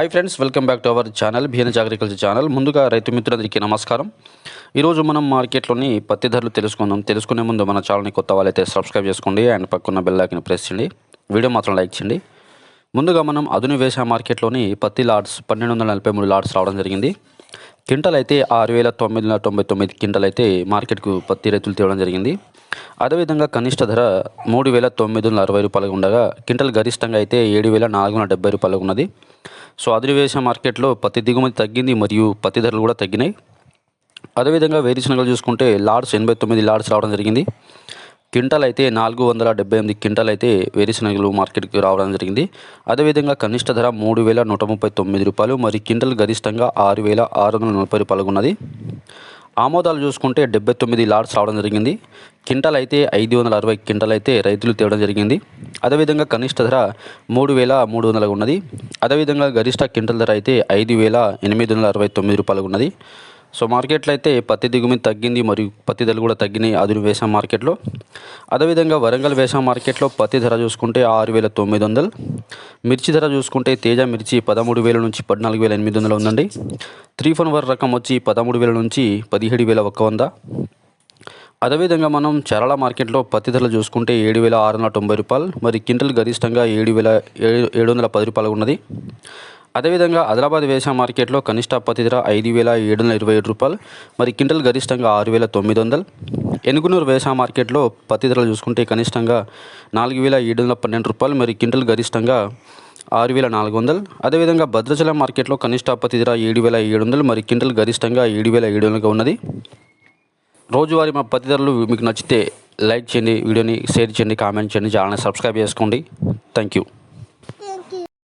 Hi friends welcome back to our channel BNS agriculture channel ముందుగా రైతు మిత్రులందరికీ నమస్కారం. ఈరోజు మనం మార్కెట్లోని పత్తి ధరలు తెలుసుకుందాం. తెలుసుకునే ముందు మన ఛానల్ని కొత్త వాళ్ళైతే సబ్స్క్రైబ్ చేసుకోండి అండ్ పక్కన బెల్ ఐకన్ ప్రెస్ చేయండి. వీడియో మాత్రం లైక్ చేయండి. ముందుగా మనం అదుని మార్కెట్లోని పత్తి లాడ్స్ పన్నెండు వందల నలభై మూడు లాడ్స్ రావడం జరిగింది. క్వింటల్ అయితే ఆరు వేల తొమ్మిది వందల తొంభై తొమ్మిది క్వింటల్ అయితే మార్కెట్కు పత్తి రైతులు తేవడం జరిగింది. అదేవిధంగా కనిష్ట ధర మూడు వేల తొమ్మిది వందల అరవై రూపాయలుగా ఉండగా క్వింటల్ గరిష్టంగా అయితే ఏడు వేల నాలుగు వందల డెబ్బై రూపాయలుగా ఉన్నది. సో అదిరివేశ మార్కెట్లో పత్తి దిగుమతి తగ్గింది మరియు పత్తి ధరలు కూడా తగ్గినాయి. అదేవిధంగా వేరుశనగలు చూసుకుంటే లాడ్స్ ఎనభై తొమ్మిది లాడ్స్ రావడం జరిగింది. క్వింటల్ అయితే నాలుగు వందల డెబ్బై ఎనిమిది క్వింటల్ అయితే వేరుశనగలు మార్కెట్కి రావడం జరిగింది. అదేవిధంగా కనిష్ట ధర మూడు వేల నూట ముప్పై తొమ్మిది రూపాయలు మరి క్వింటల్ గరిష్టంగా ఆరు వేల ఆరు వందల నలభై రూపాయలుగా ఉన్నది ఆమోదాలు చూసుకుంటే డెబ్బై తొమ్మిది లాడ్స్ రావడం జరిగింది. క్వింటల్ అయితే ఐదు వందల అరవై క్వింటల్ అయితే రైతులు తేవడం జరిగింది. అదేవిధంగా కనిష్ట ధర మూడు వేల మూడు వందలుగా ఉన్నది. అదేవిధంగా గరిష్ట క్వింటల్ ధర అయితే ఐదు వేల ఎనిమిది వందల అరవై తొమ్మిది రూపాయలు ఉన్నది. సో మార్కెట్లో అయితే పత్తి దిగుమతి తగ్గింది మరియు పత్తి ధరలు కూడా తగ్గినాయి అదును వేసాం మార్కెట్లో. అదేవిధంగా వరంగల్ వేసాం మార్కెట్లో పత్తి ధర చూసుకుంటే ఆరు వేల తొమ్మిది వందలు. మిర్చి ధర చూసుకుంటే తేజ మిర్చి పదమూడు వేల నుంచి పద్నాలుగు వేల ఎనిమిది వందలు ఉందండి. త్రీ ఫోన్ వర్ రకం వచ్చి పదమూడు వేల నుంచి పదిహేడు వేల ఒక్క వంద. అదేవిధంగా మనం చరళ మార్కెట్లో పత్తి ధరలు చూసుకుంటే ఏడు వేల ఆరు వందల తొంభై రూపాయలు మరి క్వింటల్ గరిష్టంగా ఏడు వేల ఏడు ఏడు వందల పది రూపాయలు ఉన్నది. అదేవిధంగా ఆదిలాబాద్ వ్యవసాయ మార్కెట్లో కనిష్ట పత్తి ధర ఐదు వేల ఏడు వందల ఇరవై ఏడు రూపాయలు మరి క్వింటల్ గరిష్టంగా ఆరు వేల తొమ్మిది వందలు. ఎనుగునూరు వేసా మార్కెట్లో పత్తి ధరలు చూసుకుంటే కనిష్టంగా నాలుగు వేల ఏడు వందల పన్నెండు రూపాయలు మరి క్వింటల్ గరిష్టంగా ఆరు వేల నాలుగు వందలు. అదేవిధంగా భద్రాచలం మార్కెట్లో కనిష్ట పత్తి ధర ఏడు వేల ఏడు వందలు మరి క్వింటల్ గరిష్టంగా ఏడు వేల ఏడు వందలుగా ఉన్నది. రోజువారీ మా పత్తి మీకు నచ్చితే లైక్ చేయండి వీడియోని షేర్ చేయండి కామెంట్ చేయండి ఛానల్ని సబ్స్క్రైబ్ చేసుకోండి. Thank you